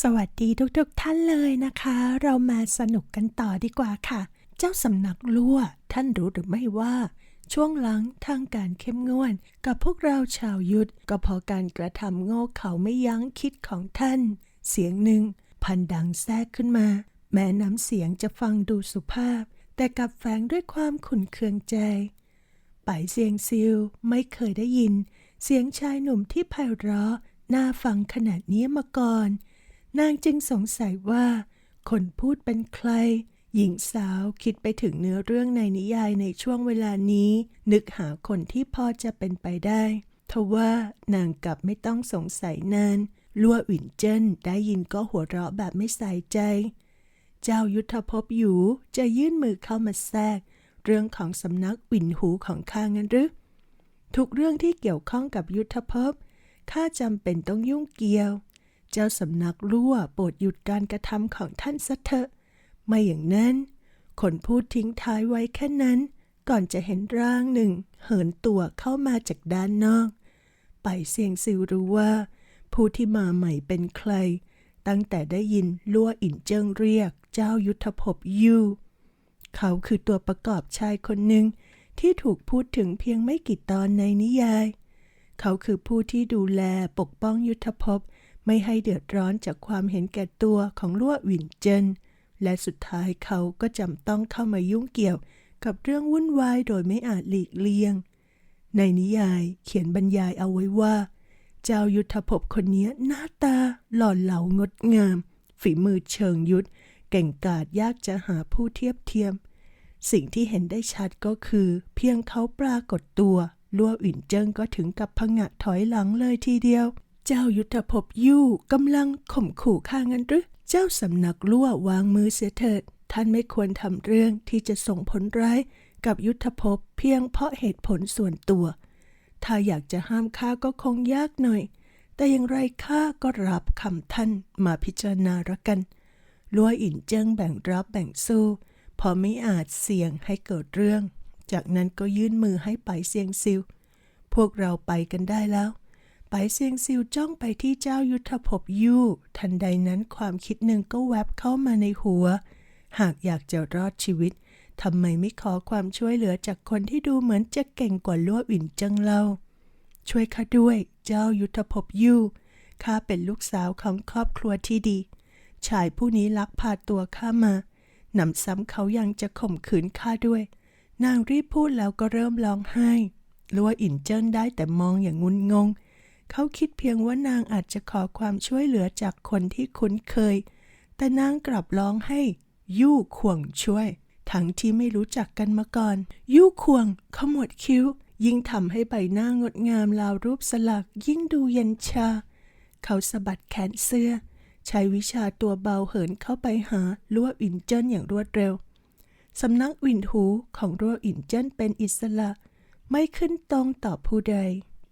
สวัสดีทุกๆท่านเลยนะคะ เรามาสนุกกันต่อดีกว่าค่ะ เจ้าสำนักลั่ว ท่านรู้หรือไม่ว่า ช่วงหลังทางการเข้มงวดกับพวกเราชาวยุทธก็พอการกระทำโง่เขาไม่ยั้งคิดของท่าน เสียงหนึ่ง พันดังแทรกขึ้นมา แม้น้ำเสียงจะฟังดูสุภาพ แต่กลับแฝงด้วยความขุ่นเคืองใจไปเสียงซิลไม่เคยได้ยิน เสียงชายหนุ่มที่ไพเราะน่าฟังขนาดนี้มาก่อน นางจึงสงสัยว่า คนพูดเป็นใคร หญิงสาวคิดไปถึงเนื้อเรื่องในนิยายในช่วงเวลานี้ นึกหาคนที่พอจะเป็นไปได้ทว่านางกลับไม่ต้องสงสัยนานลัวหวินเจินได้ยินก็หัวเราะแบบไม่ใส่ใจ เจ้ายุทธภพอยู่จะยื่นมือเข้ามาแทรก เรื่องของสำนักวินหูของข้างั้นหรือทุกเรื่องที่เกี่ยวข้องกับยุทธภพข้าจำเป็นต้องยุ่งเกี่ยว เจ้าสำนักรั่วโปรดหยุดการกระทำของท่านซะเถอะ ไม่อย่างนั้นคนพูดทิ้งท้ายไว้แค่นั้น ก่อนจะเห็นร่างหนึ่ง เหินตัวเข้ามาจากด้านนอก ไปเสียงซิวรู้ว่า ผู้ที่มาใหม่เป็นใคร ตั้งแต่ได้ยินลั่วอินเจิ้งเรียก เจ้ายุทธภพยูเขาคือตัวประกอบชายคนหนึ่งที่ถูกพูดถึงเพียงไม่กี่ตอนในนิยาย เขาคือผู้ที่ดูแลปกป้องยุทธภพ ไม่ให้เดือดร้อนจากความเห็นแก่ตัวของลั่วหวินเจินและสุดท้ายเขาก็จำต้องเข้ามายุ่งเกี่ยวกับเรื่องวุ่นวายโดยไม่อาจหลีกเลี่ยง ในนิยายเขียนบรรยายเอาไว้ว่า เจ้ายุทธภพคนนี้หน้าตาหล่อเหลางดงาม ฝีมือเชิงยุทธเก่งกาจยากจะหาผู้เทียบเทียม สิ่งที่เห็นได้ชัดก็คือ เพียงเขาปรากฏตัวลัวอินเจิ้งก็ถึงกับพงะถอยหลังเลยทีเดียว เจ้ายุทธภพยู่กำลังข่มขู่ข้างันหรือ เจ้าสำนักลั่ววางมือเสียเถิด ท่านไม่ควรทำเรื่องที่จะส่งผลร้ายกับยุทธภพเพียงเพราะเหตุผลส่วนตัว ถ้าอยากจะห้ามข้าก็คงยากหน่อย แต่อย่างไรข้าก็รับคำท่านมาพิจารณาละกัน ลัวอินเจิ้งแบ่งรับแบ่งสู้เพอไม่อาจเสี่ยงให้เกิดเรื่อง จากนั้นก็ยื่นมือให้ไปเซียงซิว พวกเราไปกันได้แล้ว ไปเซียงซิวจ้องไปที่เจ้ายุทธภพยู่ ทันใดนั้นความคิดหนึ่งก็แวบเข้ามาในหัว หากอยากจะรอดชีวิตทำไมไม่ขอความช่วยเหลือจากคนที่ดูเหมือนจะเก่งกว่าลัวอินจิ้งเล่าช่วยข้าด้วย เจ้ายุทธภพยู่ข้าเป็นลูกสาวของครอบครัวที่ดี ชายผู้นี้ลักพาตัวข้ามานำซ้ำเขายังจะข่มขืนข้าด้วย นางรีบพูดแล้วก็เริ่มร้องไห้ลัวอินเจิ้นได้แต่มองอย่างงุนงง เขาคิดเพียงว่านางอาจจะขอความช่วยเหลือจากคนที่คุ้นเคย แต่นางกลับร้องให้ ยู่ข่วงช่วย ทั้งที่ไม่รู้จักกันมาก่อน ยู่ข่วงขมวดคิ้ว ยิ่งทำให้ใบหน้างดงามราวรูปสลักยิ่งดูเย็นชา เขาสะบัดแขนเสื้อ ใช้วิชาตัวเบาเหินเข้าไปหาลัวอินเจิ้นอย่างรวดเร็วสำนักวินหูของรัวอินเจิ้นเป็นอิสระ ไม่ขึ้นตรงต่อผู้ใด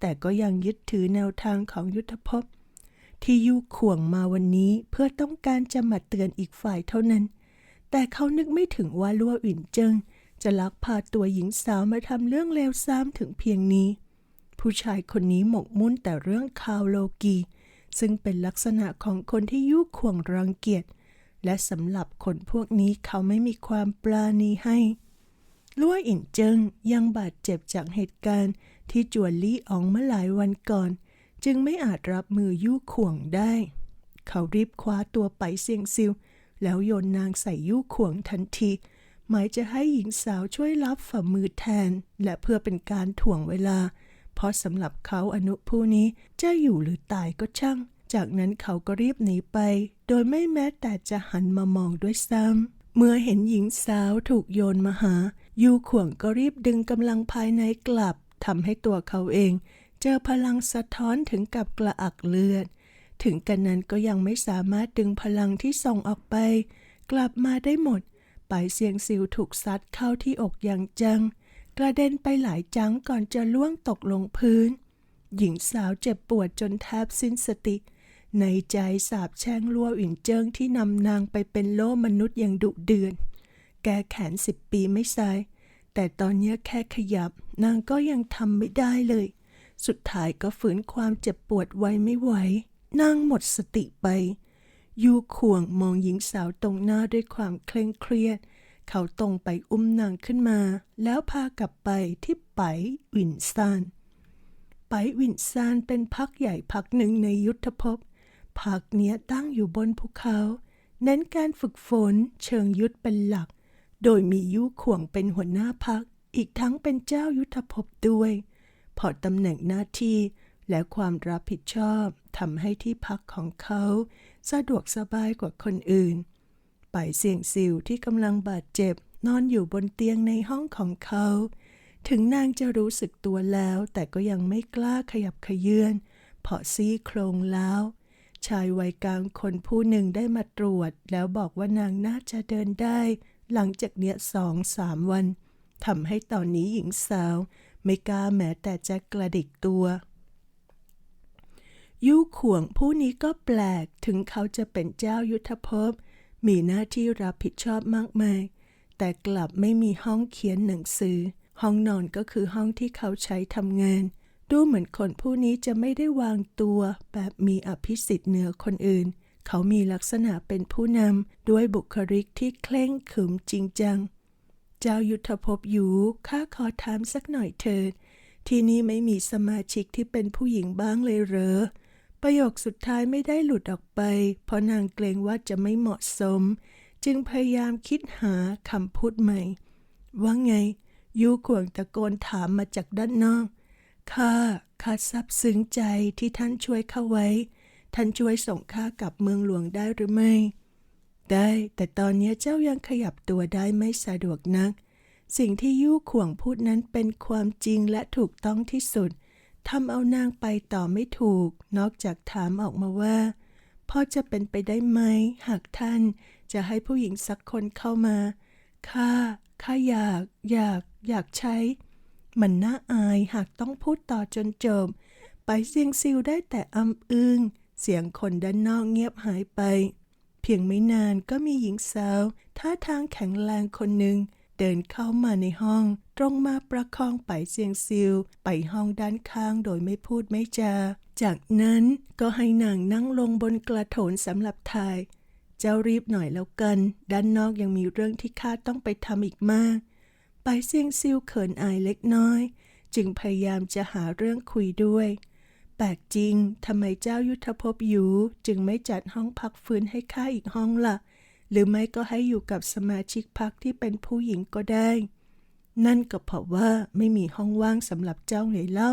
แต่ก็ยังยึดถือแนวทางของยุทธภพ ที่ยุข่วงมาวันนี้เพื่อต้องการจะมาเตือนอีกฝ่ายเท่านั้น แต่เขานึกไม่ถึงว่าลัวอินเจิง จะลักพาตัวหญิงสาวมาทำเรื่องเลวซ้ำถึงเพียงนี้ ผู้ชายคนนี้หมกมุ่นแต่เรื่องข่าวโลกี ซึ่งเป็นลักษณะของคนที่ยุข่วงรังเกียจและสำหรับคนพวกนี้เขาไม่มีความปราณีให้ลัวอินเจิงยังบาดเจ็บจากเหตุการณ์ ที่จวนลี่อองเมื่อหลายวันก่อน จึงไม่อาจรับมือยุข่วงได้ เขารีบคว้าตัวไปเซียงซิว แล้วโยนนางใส่ยุข่วงทันที หมายจะให้หญิงสาวช่วยรับฝ่ามือแทน และเพื่อเป็นการถ่วงเวลา เพราะสำหรับเขาอนุผู้นี้จะอยู่หรือตายก็ช่าง จากนั้นเขาก็รีบหนีไป โดยไม่แม้แต่จะหันมามองด้วยซ้ำเมื่อเห็นหญิงสาวถูกโยนมาหา ยูข่วงก็รีบดึงกำลังภายในกลับ ทำให้ตัวเขาเอง เจอพลังสะท้อนถึงกับกระอักเลือด ถึงกันนั้นก็ยังไม่สามารถดึงพลังที่ส่งออกไป กลับมาได้หมด ไปเสียงซิวถูกซัดเข้าที่อกอย่างจัง กระเด็นไปหลายจังก่อนจะล่วงตกลงพื้น หญิงสาวเจ็บปวดจนแทบสิ้นสติ ในใจสาบแช่งลัวอิ่นเจิงที่นำนางไปเป็นโล่มนุษย์อย่างดุเดือน แกแขนสิบปีไม่สาย แต่ตอนนี้แค่ขยับ นางก็ยังทำไม่ได้เลย สุดท้ายก็ฝืนความเจ็บปวดไว้ไม่ไหว นางหมดสติไป ยูข่วงมองหญิงสาวตรงหน้าด้วยความเคร่งเครียด เขาตรงไปอุ้มนางขึ้นมา แล้วพากลับไปที่ไปวินซานไปวินซานเป็นพักใหญ่พักหนึ่งในยุทธภพพักเนี้ยตั้งอยู่บนภูเขา เน้นการฝึกฝนเชิงยุทธเป็นหลัก โดยมียุข่วงเป็นหัวหน้าพัก อีกทั้งเป็นเจ้ายุทธภพด้วย พอตำแหน่งหน้าที่และความรับผิดชอบทำให้ที่พักของเขาสะดวกสบายกว่าคนอื่น ไปเสี่ยงซิวที่กำลังบาดเจ็บนอนอยู่บนเตียงในห้องของเขา ถึงนางจะรู้สึกตัวแล้ว แต่ก็ยังไม่กล้าขยับขยื่นเพราะซี่โครงแล้ว ชายวัยกลางคนผู้หนึ่งได้มาตรวจ แล้วบอกว่านางน่าจะเดินได้ หลังจากเนี้ยสองสามวันทำให้ตอนนี้หญิงสาว ไม่กล้าแม้แต่จะกระดิกตัวยู่ข่วงผู้นี้ก็แปลกถึงเขาจะเป็นเจ้ายุทธภพ มีหน้าที่รับผิดชอบมากมาย แต่กลับไม่มีห้องเขียนหนังสือ ห้องนอนก็คือห้องที่เขาใช้ทำงาน ดูเหมือนคนผู้นี้จะไม่ได้วางตัวแบบมีอภิสิทธิ์เหนือคนอื่น เขามีลักษณะเป็นผู้นำด้วยบุคลิกที่เคร่งขรึมจริงจัง เจ้ายุทธภพอยู่ข้าขอถามสักหน่อยเถิด ที่นี่ไม่มีสมาชิกที่เป็นผู้หญิงบ้างเลยเหรอ ประโยคสุดท้ายไม่ได้หลุดออกไป เพราะนางเกรงว่าจะไม่เหมาะสม จึงพยายามคิดหาคำพูดใหม่ ว่าไง ยูขวงตะโกนถามมาจากด้านนอกข้าข้าซาบซึ้งใจที่ท่านช่วยข้าไว้ ท่านช่วยส่งข้ากลับเมืองหลวงได้หรือไม่ ได้ แต่ตอนนี้เจ้ายังขยับตัวได้ไม่สะดวกนัก สิ่งที่ยู่ข่วงพูดนั้นเป็นความจริงและถูกต้องที่สุดทำเอานางไปต่อไม่ถูก นอกจากถามออกมาว่าพ่อจะเป็นไปได้ไหม หากท่านจะให้ผู้หญิงสักคนเข้ามาข้าข้าอยาก อยาก อยากใช้ มันน่าอายหากต้องพูดต่อจนจบ ไปเสียงซิวได้แต่อำอึง เสียงคนด้านนอกเงียบหายไป เพียงไม่นานก็มีหญิงสาวท่าทางแข็งแรงคนหนึ่งเดินเข้ามาในห้อง ตรงมาประคองไปเสียงซิว ไปห้องด้านข้างโดยไม่พูดไม่จา จากนั้นก็ให้นางนั่งลงบนกระโถนสำหรับถ่ายเจ้ารีบหน่อยแล้วกัน ด้านนอกยังมีเรื่องที่ข้าต้องไปทำอีกมาก ไปเซียงซิวเขินอายเล็กน้อย จึงพยายามจะหาเรื่องคุยด้วย ลกจริง ทำไมเจ้ายุทธภพอยู่ จึงไม่จัดห้องพักฟื้นให้ข้าอีกห้องล่ะ หรือไม่ก็ให้อยู่กับสมาชิกพักที่เป็นผู้หญิงก็ได้ นั่นก็เพราะว่าไม่มีห้องว่างสำหรับเจ้าไงเล่า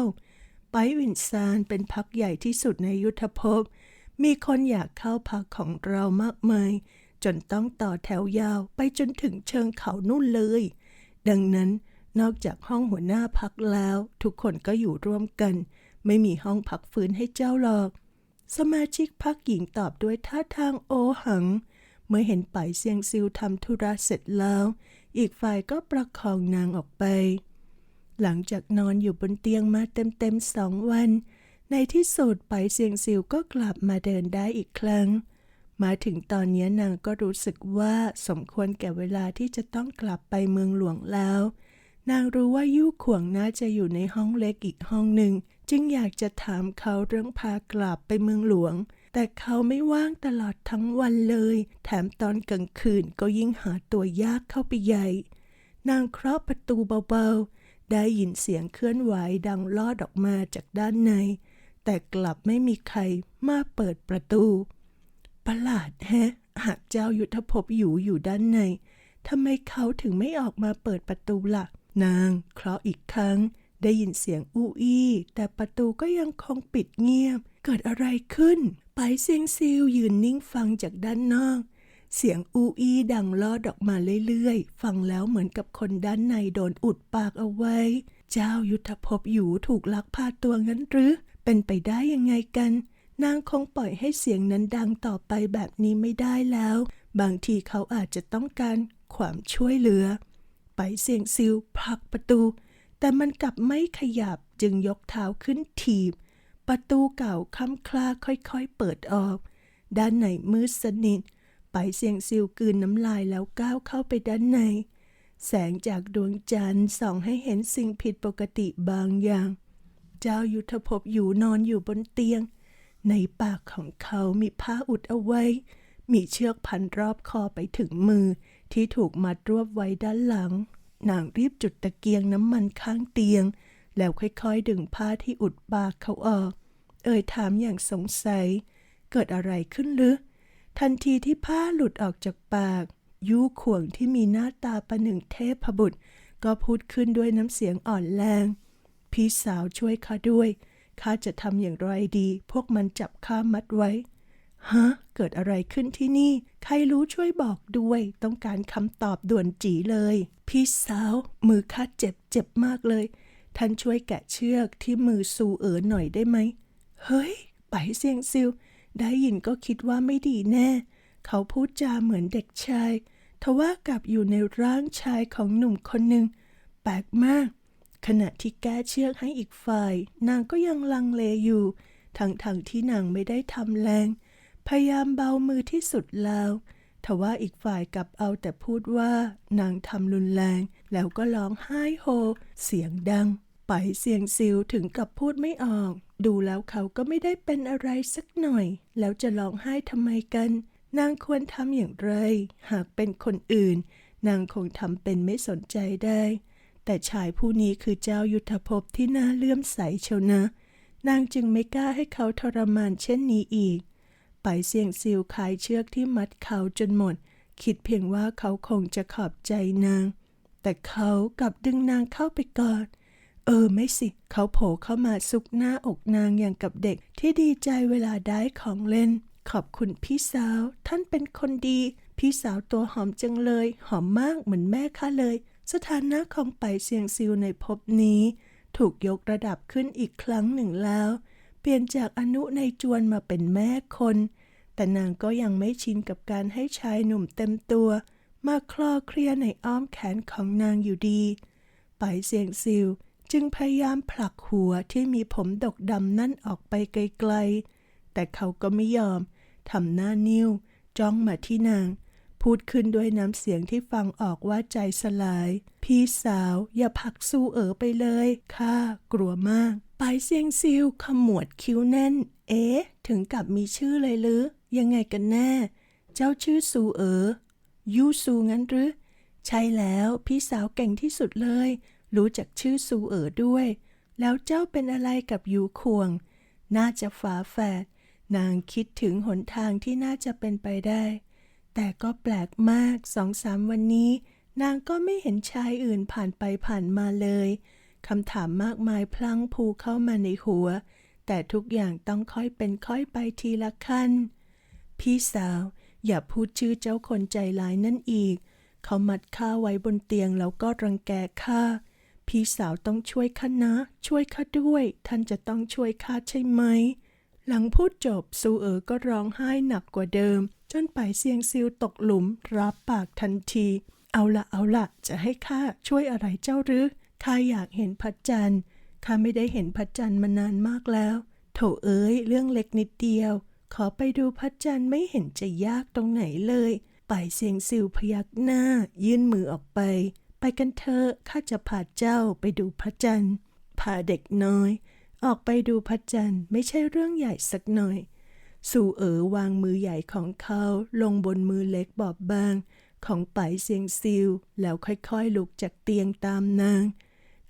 ไปวินซานเป็นพักใหญ่ที่สุดในยุทธภพ มีคนอยากเข้าพักของเรามากมาย จนต้องต่อแถวยาวไปจนถึงเชิงเขานู่นเลย ดังนั้นนอกจากห้องหัวหน้าพักแล้ว ทุกคนก็อยู่ร่วมกัน ไม่มีห้องพักฟื้นให้เจ้าหรอก สมาชิกพักหญิงตอบด้วยท่าทางโอหัง เมื่อเห็นไปเซียงซิวทำธุระเสร็จแล้ว อีกฝ่ายก็ประคองนางออกไป หลังจากนอนอยู่บนเตียงมาเต็มๆสองวัน ในที่สุดไปเซียงซิวก็กลับมาเดินได้อีกครั้ง มาถึงตอนนี้นางก็รู้สึกว่าสมควรแก่เวลาที่จะต้องกลับไปเมืองหลวงแล้ว นางรู้ว่ายู่ขวงน่าจะอยู่ในห้องเล็กอีกห้องหนึ่ง จึงอยากจะถามเขาเรื่องพากลับไปเมืองหลวง แต่เขาไม่ว่างตลอดทั้งวันเลย แถมตอนกลางคืนก็ยิ่งหาตัวยากเข้าไปใหญ่ นางเคาะประตูเบาๆ ได้ยินเสียงเคลื่อนไหวดังลอดออกมาจากด้านใน แต่กลับไม่มีใครมาเปิดประตู ประหลาดแฮะ หากเจ้ายุทธภพอยู่อยู่ด้านในทำไมเขาถึงไม่ออกมาเปิดประตูล่ะ นางเคราะห์อีกครั้ง ได้ยินเสียงอู้อี้ แต่ประตูก็ยังคงปิดเงียบ เกิดอะไรขึ้น ไปเซียงซิวยืนนิ่งฟังจากด้านนอก เสียงอูอี้ดังลอดออกมาเรื่อยๆ ฟังแล้วเหมือนกับคนด้านในโดนอุดปากเอาไว้ เจ้ายุทธภพอยู่ถูกลักพาตัวงั้นหรือ เป็นไปได้ยังไงกัน นางคงปล่อยให้เสียงนั้นดังต่อไปแบบนี้ไม่ได้แล้ว บางทีเขาอาจจะต้องการความช่วยเหลือ ไปเสียงซิวผลักประตู แต่มันกลับไม่ขยับจึงยกเท้าขึ้นถีบ ประตูเก่าค้ำคลาค่อยๆเปิดออก ด้านในมืดสนิท ไปเสียงซิวกลืนน้ำลายแล้วก้าวเข้าไปด้านใน แสงจากดวงจันทร์ส่องให้เห็นสิ่งผิดปกติบางอย่าง เจ้ายุทธภพอยู่นอนอยู่บนเตียง ในปากของเขามีผ้าอุดเอาไว้ มีเชือกพันรอบคอไปถึงมือ ที่ถูกมัดรวบไว้ด้านหลัง นางรีบจุดตะเกียงน้ำมันข้างเตียง แล้วค่อยๆดึงผ้าที่อุดปากเขาออก เอ่ยถามอย่างสงสัย เกิดอะไรขึ้นหรือ ทันทีที่ผ้าหลุดออกจากปาก ยูข่วงที่มีหน้าตาประหนึ่งเทพบุตร ก็พูดขึ้นด้วยน้ำเสียงอ่อนแรง พี่สาวช่วยข้าด้วยข้าจะทำอย่างไรดี พวกมันจับข้ามัดไว้ ฮะ เกิดอะไรขึ้นที่นี่ ใครรู้ช่วยบอกด้วย ต้องการคำตอบด่วนจีเลย พี่สาว มือข้าเจ็บเจ็บมากเลย ท่านช่วยแกะเชือกที่มือซูเอ๋อหน่อยได้ไหม เฮ้ย ไปเซียงซิว ได้ยินก็คิดว่าไม่ดีแน่ เขาพูดจาเหมือนเด็กชายทว่ากลับอยู่ในร่างชายของหนุ่มคนหนึ่งแปลกมาก ขณะที่แก้เชือกให้อีกฝ่าย นางก็ยังลังเลอยู่ ทั้งๆทที่นางไม่ได้ทำแรง พยายามเบามือที่สุดแล้วทว่าอีกฝ่ายกลับเอาแต่พูดว่านางทำรุนแรง แล้วก็ร้องไห้โฮ เสียงดัง ไปเสียงซิวถึงกับพูดไม่ออก ดูแล้วเขาก็ไม่ได้เป็นอะไรสักหน่อย แล้วจะร้องไห้ทำไมกัน นางควรทำอย่างไร หากเป็นคนอื่น นางคงทำเป็นไม่สนใจได้ แต่ชายผู้นี้คือเจ้ายุทธภพที่น่าเลื่อมใสเชียวนะ นางจึงไม่กล้าให้เขาทรมานเช่นนี้อีก ไปเสี่ยงซิวคลายเชือกที่มัดเขาจนหมด คิดเพียงว่าเขาคงจะขอบใจนาง แต่เขากลับดึงนางเข้าไปกอดเออไม่สิ เขาโผล่เข้ามาซุกหน้าอกนางอย่างกับเด็ก ที่ดีใจเวลาได้ของเล่น ขอบคุณพี่สาว ท่านเป็นคนดี พี่สาวตัวหอมจังเลย หอมมากเหมือนแม่ข้าเลย สถานะของไปเซียงซิวในภพนี้ ถูกยกระดับขึ้นอีกครั้งหนึ่งแล้ว เปลี่ยนจากอนุในจวนมาเป็นแม่คน แต่นางก็ยังไม่ชินกับการให้ชายหนุ่มเต็มตัว มาคลอเคลียในอ้อมแขนของนางอยู่ดี ไปเสียงซิวจึงพยายามผลักหัวที่มีผมดกดำนั่นออกไปไกลๆ แต่เขาก็ไม่ยอม ทำหน้านิ้ว จ้องมาที่นาง พูดขึ้นด้วยน้ำเสียงที่ฟังออกว่าใจสลาย พี่สาวอย่าผักสู้เอ๋อไปเลยข้ากลัวมาก ไปเซียงซิวขมวดคิ้วแน่น เอ๊ะ ถึงกับมีชื่อเลยหรือ ยังไงกันแน่ เจ้าชื่อซูเอ๋อยูซูงั้นหรือ ใช่แล้วพี่สาวเก่งที่สุดเลย รู้จักชื่อซูเอ๋อด้วย แล้วเจ้าเป็นอะไรกับยูควง น่าจะฝาแฝดนางคิดถึงหนทางที่น่าจะเป็นไปได้ แต่ก็แปลกมากสองสามวันนี้ นางก็ไม่เห็นชายอื่นผ่านไปผ่านมาเลยคำถามมากมายพลังพูเข้ามาในหัว แต่ทุกอย่างต้องค่อยเป็นค่อยไปทีละขั้น พี่สาว อย่าพูดชื่อเจ้าคนใจร้ายนั่นอีก เขามัดข้าไว้บนเตียงแล้วก็รังแกข้าพี่สาวต้องช่วยข้านะ ช่วยข้าด้วย ท่านจะต้องช่วยข้าใช่ไหม หลังพูดจบซูเอ๋อก็ร้องไห้หนักกว่าเดิม จนไปเซียงซิวตกหลุมรับปากทันที เอาละเอาละจะให้ข้าช่วยอะไรเจ้าหรือข้าอยากเห็นพระจันทร์ข้าไม่ได้เห็นพระจันทร์มานานมากแล้ว โถเอ้ยเรื่องเล็กนิดเดียว ขอไปดูพระจันทร์ไม่เห็นจะยากตรงไหนเลย ไปเสียงซิวพยักหน้า ยื่นมือออกไป ไปกันเถอะข้าจะพาเจ้าไปดูพระจันทร์พาเด็กน้อย ออกไปดูพระจันทร์ไม่ใช่เรื่องใหญ่สักหน่อย สู่เอ๋อวางมือใหญ่ของเขาลงบนมือเล็กบอบบาง ของไปเสียงซิวแล้วค่อยๆลุกจากเตียงตามนาง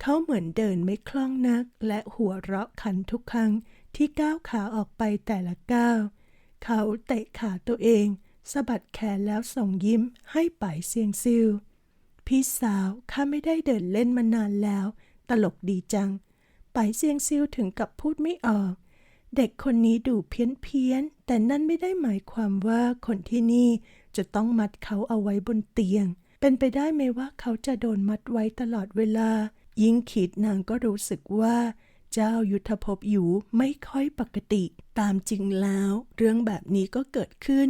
เขาเหมือนเดินไม่คล่องนัก และหัวเราะขันทุกครั้งที่ก้าวขาออกไปแต่ละก้าว เขาเตะขาตัวเองสะบัดแขนแล้วส่งยิ้มให้ไปเซียงซิวพี่สาวข้าไม่ได้เดินเล่นมานานแล้ว ตลกดีจัง ไปเซียงซิวถึงกับพูดไม่ออก เด็กคนนี้ดูเพี้ยนเพียนๆแต่นั่นไม่ได้หมายความว่าคนที่นี่จะต้องมัดเขาเอาไว้บนเตียง เป็นไปได้ไหมว่าเขาจะโดนมัดไว้ตลอดเวลา ยิ่งคิดนางก็รู้สึกว่า เจ้ายุทธภพอยู่ไม่ค่อยปกติ ตามจริงแล้ว เรื่องแบบนี้ก็เกิดขึ้น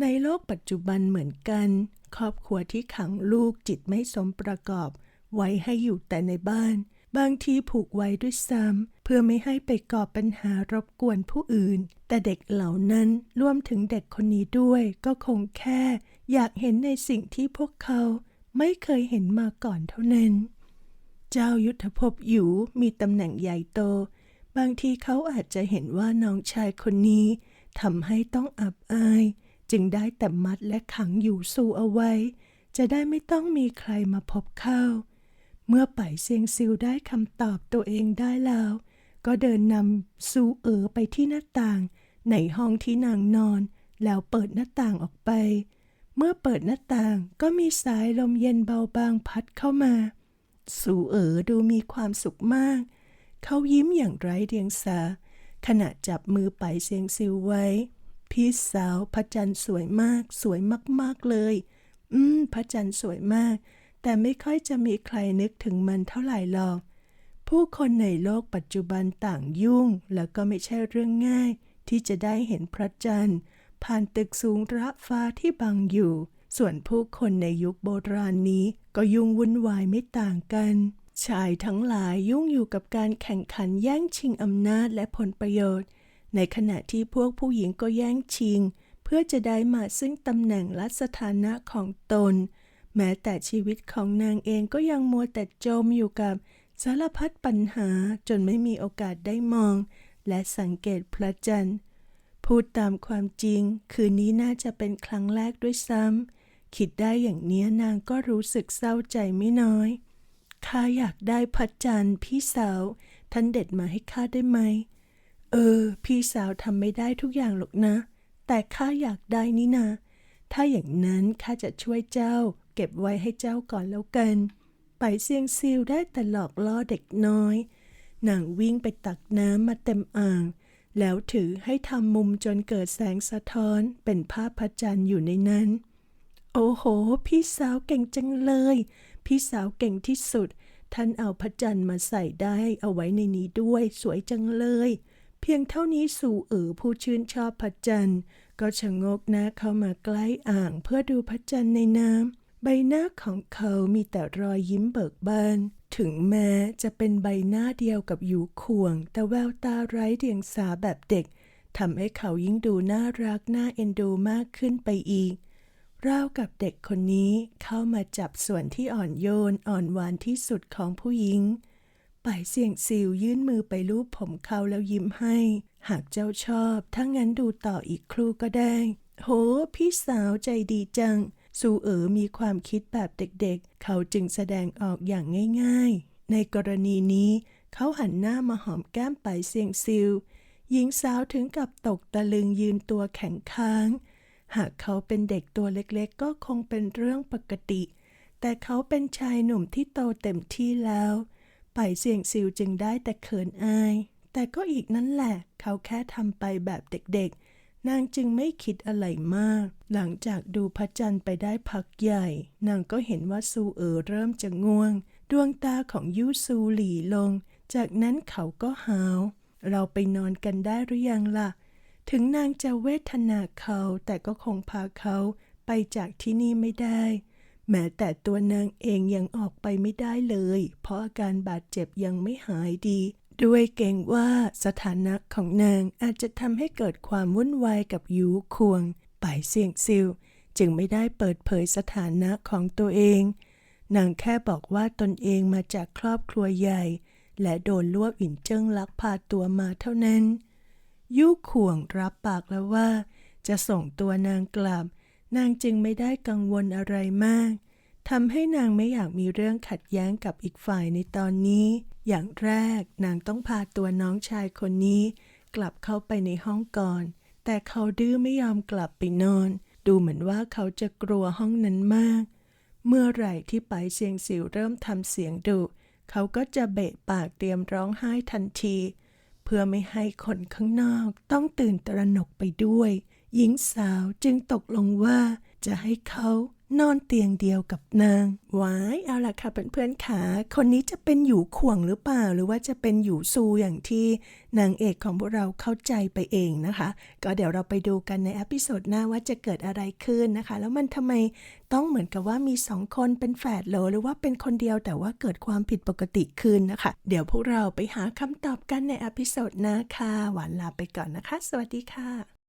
ในโลกปัจจุบันเหมือนกัน ครอบครัวที่ขังลูกจิตไม่สมประกอบ ไว้ให้อยู่แต่ในบ้าน บางทีผูกไว้ด้วยซ้ำเพื่อไม่ให้ไปก่อปัญหารบกวนผู้อื่น แต่เด็กเหล่านั้นรวมถึงเด็กคนนี้ด้วยก็คงแค่ อยากเห็นในสิ่งที่พวกเขาไม่เคยเห็นมาก่อนเท่านั้น เจ้ายุทธภพอยู่มีตำแหน่งใหญ่โต บางทีเขาอาจจะเห็นว่าน้องชายคนนี้ทำให้ต้องอับอาย จึงได้แต่มัดและขังอยู่ซูเอาไว้ จะได้ไม่ต้องมีใครมาพบเข้า เมื่อไปเซียงซิวได้คำตอบตัวเองได้แล้ว ก็เดินนำซูเอ๋อไปที่หน้าต่าง ในห้องที่นางนอน แล้วเปิดหน้าต่างออกไป เมื่อเปิดหน้าต่างก็มีสายลมเย็นเบาบางพัดเข้ามาสูเอ๋อดูมีความสุขมาก เขายิ้มอย่างไร้เดียงสา ขณะจับมือไปเซียงซิวไว้ พี่สาวพระจันทร์สวยมาก สวยมากๆเลย อืม พระจันทร์สวยมาก แต่ไม่ค่อยจะมีใครนึกถึงมันเท่าไหร่หรอก ผู้คนในโลกปัจจุบันต่างยุ่ง แล้วก็ไม่ใช่เรื่องง่าย ที่จะได้เห็นพระจันทร์ ผ่านตึกสูงระฟ้าที่บังอยู่ ส่วนผู้คนในยุคโบราณนี้ ก็ยุ่งวุ่นวายไม่ต่างกัน ชายทั้งหลายยุ่งอยู่กับการแข่งขันแย่งชิงอำนาจและผลประโยชน์ ในขณะที่พวกผู้หญิงก็แย่งชิง เพื่อจะได้มาซึ่งตำแหน่งและสถานะของตน แม้แต่ชีวิตของนางเองก็ยังมัวแต่จมอยู่กับสารพัดปัญหาจนไม่มีโอกาสได้มอง และสังเกตพระจันทร์ พูดตามความจริง คืนนี้น่าจะเป็นครั้งแรกด้วยซ้ำคิดได้อย่างเนี้ยนางก็รู้สึกเศร้าใจไม่น้อยข้าอยากได้พระจันทร์พี่สาว ท่านเด็ดมาให้ข้าได้ไหม เออ พี่สาวทำไม่ได้ทุกอย่างหรอกนะ แต่ข้าอยากได้นี่นาถ้าอย่างนั้นข้าจะช่วยเจ้า เก็บไว้ให้เจ้าก่อนแล้วกัน ไปเซียงซิวได้แต่หลอกล่อเด็กน้อยนางวิ่งไปตักน้ำมาเต็มอ่าง แล้วถือให้ทำมุมจนเกิดแสงสะท้อนเป็นภาพพระจันทร์อยู่ในนั้น โอ้โห พี่สาวเก่งจังเลย พี่สาวเก่งที่สุด ท่านเอาพระจันทร์มาใส่ได้เอาไว้ในนี้ด้วย สวยจังเลย เพียงเท่านี้สู่เอ๋อผู้ชื่นชอบพระจันทร์ ก็ชะงกหน้าเข้ามาใกล้อ่างเพื่อดูพระจันทร์ในน้ำ ใบหน้าของเขามีแต่รอยยิ้มเบิกบาน ถึงแม้จะเป็นใบหน้าเดียวกับหยูข่วง แต่แววตาไร้เดียงสาแบบเด็กทำให้เขายิ่งดูน่ารักน่าเอ็นดูมากขึ้นไปอีกราวกับเด็กคนนี้เข้ามาจับส่วนที่อ่อนโยนอ่อนหวานที่สุดของผู้หญิงป่ายเสี่ยงซิวยื่นมือไปลูบผมเขาแล้วยิ้มให้ หากเจ้าชอบ ถ้างั้นดูต่ออีกครู่ก็ได้ โห พี่สาวใจดีจัง ซูเอ๋อมีความคิดแบบเด็กๆ เขาจึงแสดงออกอย่างง่ายๆ ในกรณีนี้เขาหันหน้ามาหอมแก้มไปเสียงซิว หญิงสาวถึงกับตกตะลึงยืนตัวแข็งค้าง หากเขาเป็นเด็กตัวเล็กๆ ก็คงเป็นเรื่องปกติ แต่เขาเป็นชายหนุ่มที่โตเต็มที่แล้ว ไปเสียงซิวจึงได้แต่เขินอาย แต่ก็อีกนั่นแหละ เขาแค่ทำไปแบบเด็กๆ นางจึงไม่คิดอะไรมาก หลังจากดูพระจันทร์ไปได้พักใหญ่ นางก็เห็นว่าซูเอ๋อเริ่มจะง่วง ดวงตาของยูซูหลีลง จากนั้นเขาก็หาว เราไปนอนกันได้หรือยังล่ะ ถึงนางจะเวทนาเขา แต่ก็คงพาเขาไปจากที่นี่ไม่ได้ แม้แต่ตัวนางเองยังออกไปไม่ได้เลย เพราะอาการบาดเจ็บยังไม่หายดี ด้วยเกรงว่าสถานะของนางอาจจะทำให้เกิดความวุ่นวายกับยูควงไปเสี่ยงซิว จึงไม่ได้เปิดเผยสถานะของตัวเอง นางแค่บอกว่าตนเองมาจากครอบครัวใหญ่ และโดนลวบอินเจิ้งลักพาตัวมาเท่านั้นยูข่วงรับปากแล้วว่า จะส่งตัวนางกลับ นางจึงไม่ได้กังวลอะไรมากทำให้นางไม่อยากมีเรื่องขัดแย้งกับอีกฝ่ายในตอนนี้ อย่างแรกนางต้องพาตัวน้องชายคนนี้ กลับเข้าไปในห้องก่อน แต่เขาดื้อไม่ยอมกลับไปนอน ดูเหมือนว่าเขาจะกลัวห้องนั้นมาก เมื่อไหร่ที่ไปเสียงสิวเริ่มทำเสียงดุเขาก็จะเบะปากเตรียมร้องไห้ทันที เพื่อไม่ให้คนข้างนอกต้องตื่นตระหนกไปด้วย หญิงสาวจึงตกลงว่า จะให้เขานอนเตียงเดียวกับนางว้ายเอาล่ะค่ะเพื่อนๆขาคนนี้จะเป็นหยูข่วงหรือเปล่า หรือว่าจะเป็นหยูซูอย่างที่นางเอกของพวกเราเข้าใจไปเองนะคะ ก็เดี๋ยวเราไปดูกันในอพิโซดหน้าว่าจะเกิดอะไรขึ้นนะคะ แล้วมันทำไมต้องเหมือนกับว่ามีสองคนเป็นแฝดเหรอหรือว่าเป็นคนเดียวแต่ว่าเกิดความผิดปกติขึ้นนะคะ เดี๋ยวพวกเราไปหาคำตอบกันในอพิโซดหน้าค่ะหวานลาไปก่อนนะคะ สวัสดีค่ะ